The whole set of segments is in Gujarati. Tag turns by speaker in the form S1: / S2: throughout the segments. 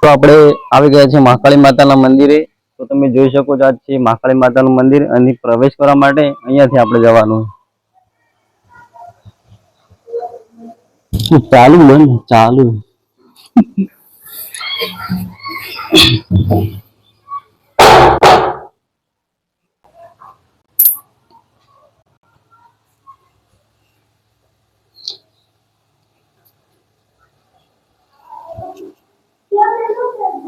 S1: તો આપણે આવી ગયા છે મહાકાળી માતાના મંદિરે. તો તમે જોઈ શકો છો આ છે મહાકાળી માતાનું મંદિર. અને પ્રવેશ કરવા માટે અહીંયાથી આપણે જવાનું ચાલુ ચાલુ.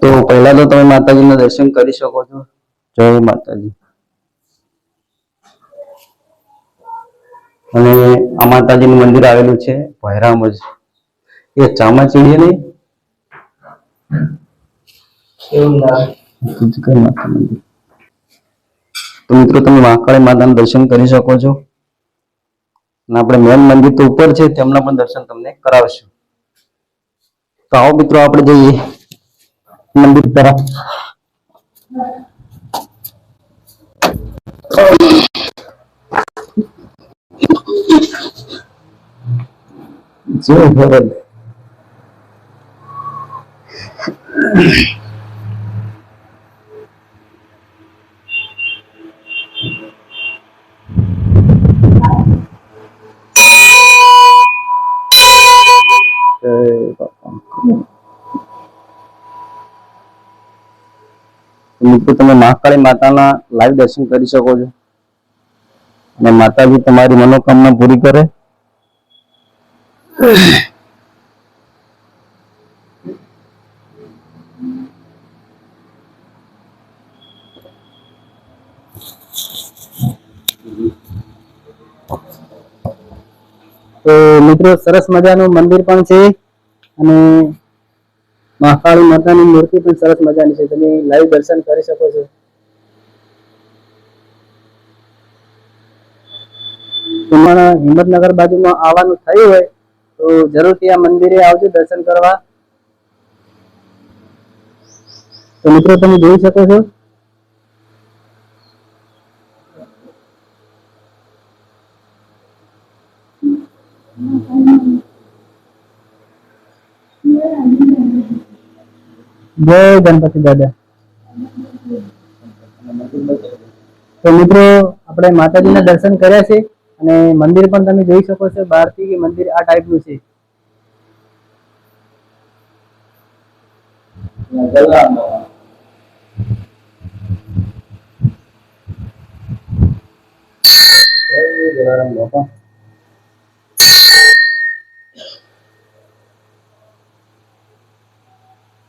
S1: તો પહેલા તો તમે માતાજીના દર્શન કરી શકો છો. જય માતાજી. અને આ માતાજીનું મંદિર આવેલું છે ભૈરામજ. એ ચામાચીડીએ નહીં? તો મિત્રો તમે વાંકાળી માતાના દર્શન કરી શકો છો. અને આપણે મેન મંદિર તો ઉપર છે તેમના પણ દર્શન તમને કરાવશું. તો આવો મિત્રો આપણે જઈએ. મંદિર તરફ જય ભગવાન મિત્રો તમે મહાકાળી માતાના લાઈવ દર્શન કરી શકો છો. અને માતાજી તમારી મનોકામના પૂરી કરે. તો મિત્રો, સરસ મજાનું મંદિર પણ છે. અને મહાકાળી માતાની મૂર્તિ પણ સરસ મજાની છે. તમે લાઈવ દર્શન કરી શકો છો. તમારા હિંમતનગર બાજુમાં આવવાનું થયું હોય તો જરૂરથી આ મંદિરે આવજો, દર્શન કરવા. તો મિત્રો, તમે જોઈ શકો છો. જય ગણપતિ દાદા. તો મિત્રો, આપણે માતાજીના દર્શન કર્યા છે અને મંદિર પણ તમે જોઈ શકો છો બહારથી કે મંદિર આ ટાઈપનું છે.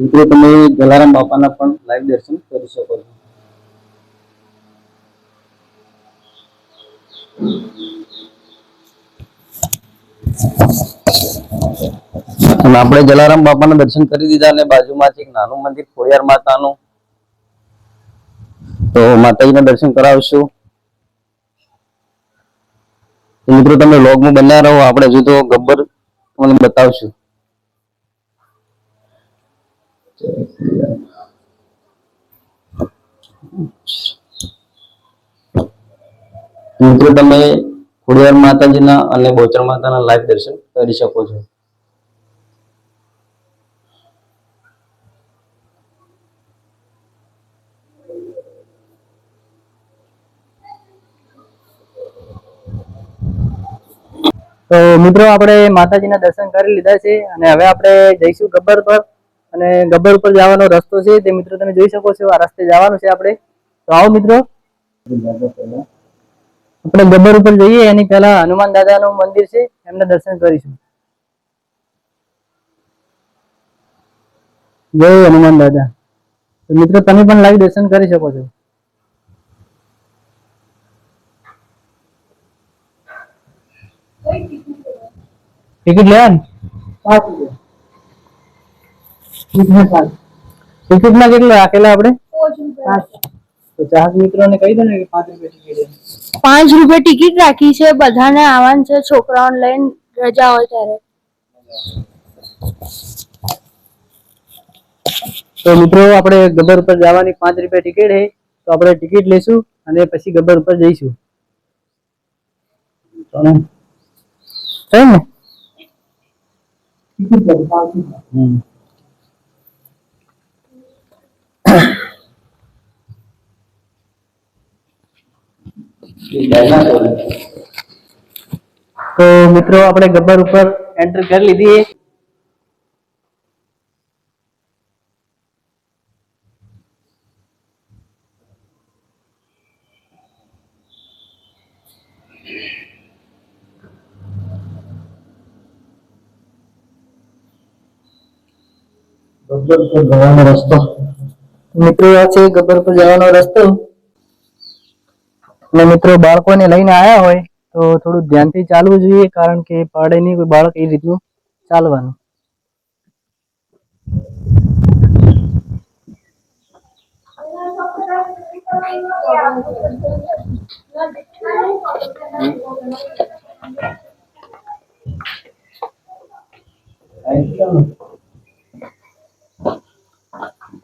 S1: મિત્રો, તમે જલારામ બાપાના પણ લાઈવ દર્શન કરી શકો છો. અને આપણે જલારામ બાપાના દર્શન કરી દીધા અને બાજુમાં એક નાનું મંદિર, ખોડિયાર માતાનું. તો માતાજીના દર્શન કરાવશું. મિત્રો, તમે લોગમાં બનાવ રહો. આપણે હજુ તો ગબ્બર તમને બતાવશું. મિત્રો, તમે ખોડિયાર માતાજીના અને બોચર માતાના લાઈવ દર્શન કરી શકો છો. તો મિત્રો, આપણે માતાજીના દર્શન કરી લીધા છે અને હવે આપણે જઈશું ગબ્બર પર. અને ગબ્બર ઉપર જવાનો રસ્તો છે, તે મિત્રો તમે જોઈ શકો છો, આ રસ્તે જવાનું છે આપણે. તો આવો મિત્રો. આપણે ગબ્બર ઉપર જઈએ, એની પહેલા હનુમાન દાદાનું મંદિર છે, એમને દર્શન કરીશું. જય હનુમાન દાદા. તો મિત્રો, તમે પણ લાઈવ દર્શન કરી શકો છો. ટિકિટ લેવાની? ટિકિટ ના કેટલા રાખેલા આપણે? તો ચાહક મિત્રોને કહી દો ને કે પાંચ રૂપિયા ટિકિટ
S2: પાંચ રૂપિયા ટિકિટ રાખી છે. બધાને આવવાનું છે. છોકરાઓને લઈને રજા હોય ત્યારે.
S1: તો મિત્રો આપણે ગબ્બર ઉપર જવાની પાંચ રૂપિયા ટિકિટ હે તો આપણે ટિકિટ લઈશું અને પછી ગબ્બર ઉપર જઈશું. ચાલો. થઈ ને?
S3: તો મિત્રો આપણે ગબ્બર ઉપર એન્ટર કરી લીધી.
S1: ગબ્બર પર જવાનો રસ્તો.
S3: મિત્રો, આ છે ગબ્બર પર જવાનો રસ્તો. અને મિત્રો, બાળકોને લઈને આવ્યા હોય, તો થોડું ધ્યાનથી ચાલવું જોઈએ, કારણ કે પાડે નહીં કોઈ બાળક એ રીતનું ચાલવાનું.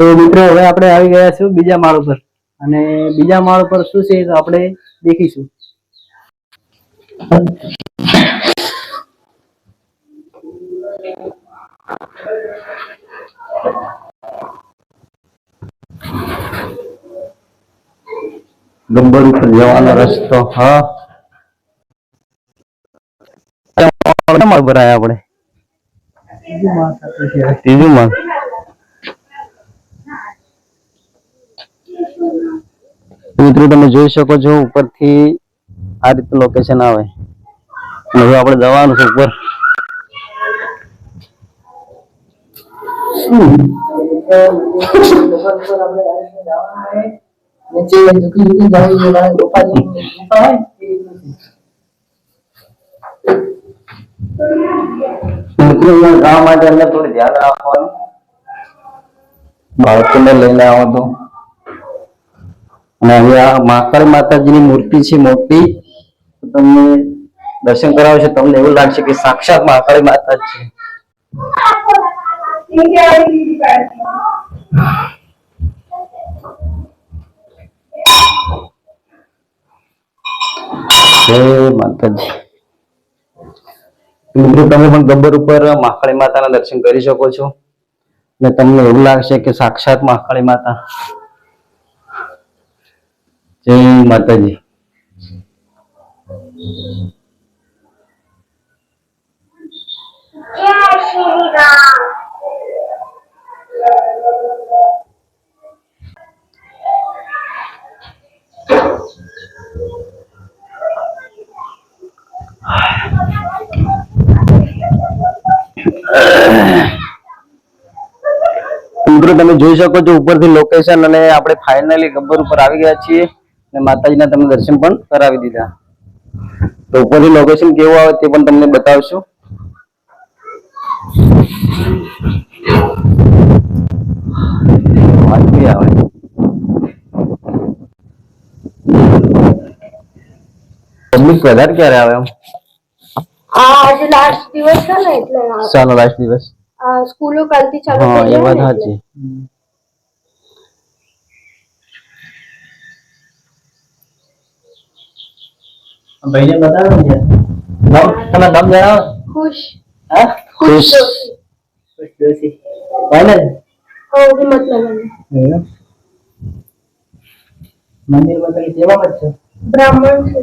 S3: તો મિત્રો હવે આપણે આવી ગયા છું બીજા માળ ઉપર. અને બીજા માળ ઉપર શું છે તો આપણે દેખીશું.
S1: ગબ્બર ઉપર જવાનો રસ્તો હા. માળ પર આવ્યા આપણે.
S3: ત્રીજું માળ
S1: ત્રીજું માળ. મિત્રો તમે જોઈ શકો છો ઉપરથી આ રીતનું લોકેશન આવે. હવે આપણે જવાનું છે ઉપર. ગામ માટે થોડું ધ્યાન રાખવાનું. બાળકોને લઈને આવો તો. અને હવે માતાજીની મૂર્તિ છે મોટી. તમને દર્શન કરાવશે તમને એવું લાગશે કે સાક્ષાત મહાકાળી માતા છે માતાજી. મિત્રો તમે પણ ગબ્બર ઉપર મહાકાળી માતાના દર્શન કરી શકો છો. ને તમને એવું લાગશે કે સાક્ષાત મહાકાળી માતા. જય માતાજી. મિત્રો, તમે જોઈ શકો છો ઉપરથી લોકેશન અને આપણે ફાઇનલી ગબ્બર ઉપર આવી ગયા છીએ. અને માતાજીના તમને દર્શન પણ કરાવી દીધા. તો ઉપરથી લોકેશન કેવું આવે તે પણ તમને બતાવશું. આવે પબ્લિક વધારે ક્યારે આવે એમ?
S2: આ લાસ્ટ દિવસ છે ને એટલે
S1: લાસ્ટ દિવસ?
S2: આ સ્કૂલો કાલથી ચાલુ
S1: હા એ વાત. સાચી.
S3: ભાઈને બતાવો ને. નામ તમે નામ જણાવો.
S2: ખુશ.
S3: હા?
S1: ખુશ.
S3: તમે છો?
S2: બ્રાહ્મણ છે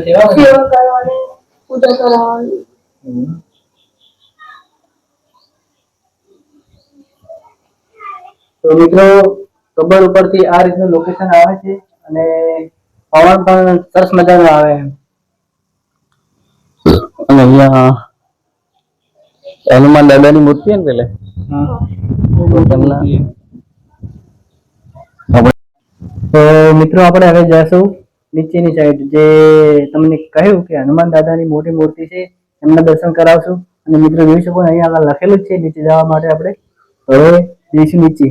S2: સેવા કરવાની પૂજા
S3: તો મિત્રો કબર ઉપરથી આ રીતનું લોકેશન આવે છે અને પવન પણ સરસ મજાનો આવે.
S1: અને અહીંયા હનુમાન દાદાની મૂર્તિ ને પેલે?
S3: તો મિત્રો આપણે હવે જઈશું નીચેની સાઈડ જે તમને કહ્યું કે હનુમાન દાદાની મોટી મૂર્તિ છે એમના દર્શન કરાવશું. અને મિત્રો જોઈ શકો અહીંયા આગળ લખેલું જ છે નીચે જવા માટે આપણે. હવે જઈશું નીચે.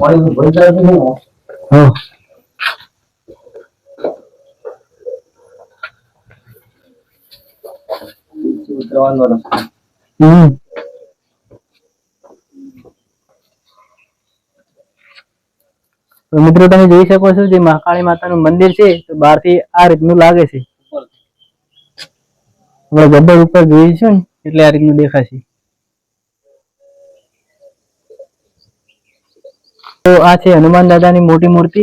S1: પાણી બંધ થાય છે ને હા ઉતરવાનો રસ્તો
S3: હમ તો મિત્રો તમે જોઈ શકો છો જે મહાકાળી માતાનું મંદિર છે તો બહારથી આ રીતનું લાગે છે. આપણે ગબ્બર ઉપર જોઈશું ને એટલે આ રીતનું દેખાશે. તો આ છે હનુમાન દાદાની મોટી મૂર્તિ.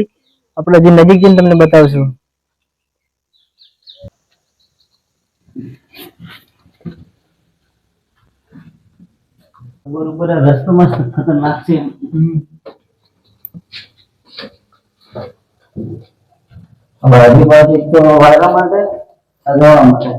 S3: આપણે હજી નજીક જઈને તમને બતાવશું.
S1: ઉપર રસ્તો મસ્ત ખતરનાક છે. હજી બાજુ વાયરા માટે આ જવા માટે.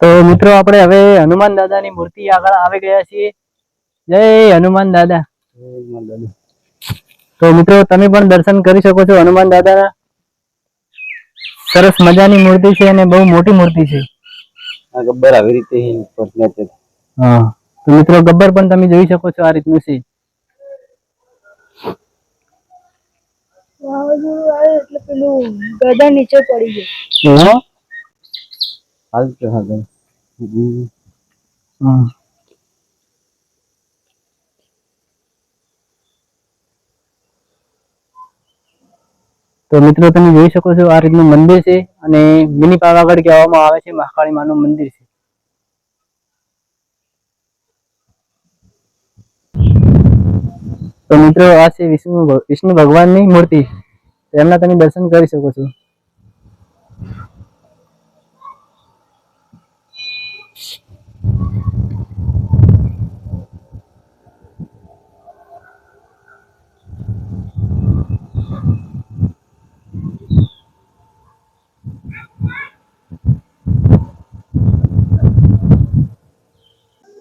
S3: તો મિત્રો આપણે હવે હનુમાન દાદાની મૂર્તિ આગળ આવી ગયા છીએ. જય હનુમાન દાદા. તો મિત્રો તમે પણ દર્શન કરી શકો છો હનુમાન દાદાના. સરસ મજાની મૂર્તિ છે અને બહુ મોટી મૂર્તિ છે.
S1: ગબ્બર આવી રીતે
S3: હા. તો મિત્રો ગબ્બર પણ તમે જોઈ શકો છો આ રીતનું છે.
S2: વાવાઝોડું આવે એટલે પેલું ગદા નીચે પડી ગયું
S3: હા
S1: હાલ.
S3: Mhm. તો મિત્રો, તમે જોઈ શકો છો આ રીતનું મંદિર છે અને મિની પાવાગઢ કહેવામાં આવે છે, મહાકાળી માનું મંદિર છે. તો મિત્રો, આ છે વિષ્ણુ વિષ્ણુ ભગવાનની મૂર્તિ. એમના તમે દર્શન કરી શકો છો.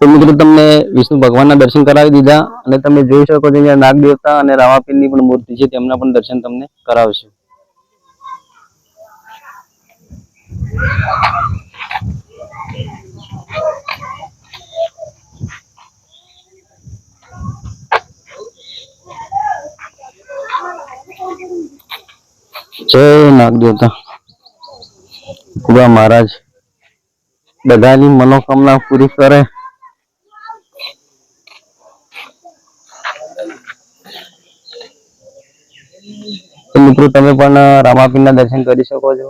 S1: તો મિત્રો તમને વિષ્ણુ ભગવાનના દર્શન કરાવી દીધા અને તમે જોઈ શકો છો અહીંયા નાગ દેવતા અને રામાપીરની પણ મૂર્તિ છે, તેમના પણ દર્શન તમને કરાવશું. જય નાગ દેવતા. કુબા મહારાજ, બધાની મનોકામના પૂરી કરે. મિત્રો તમે પણ રામાપીરના દર્શન કરી શકો છો.